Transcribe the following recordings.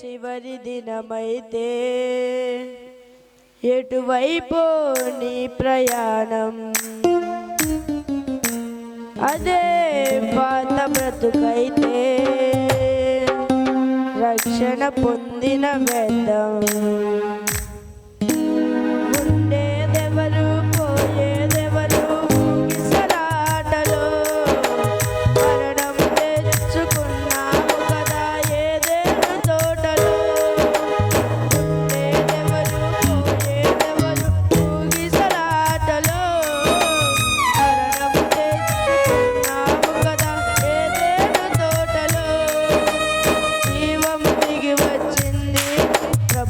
చివరి దినమైతే ఎటువైపు నీ ప్రయాణం. అదే పాత బ్రతుకైతే రక్షణ పొందిన వేదం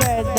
పొందిన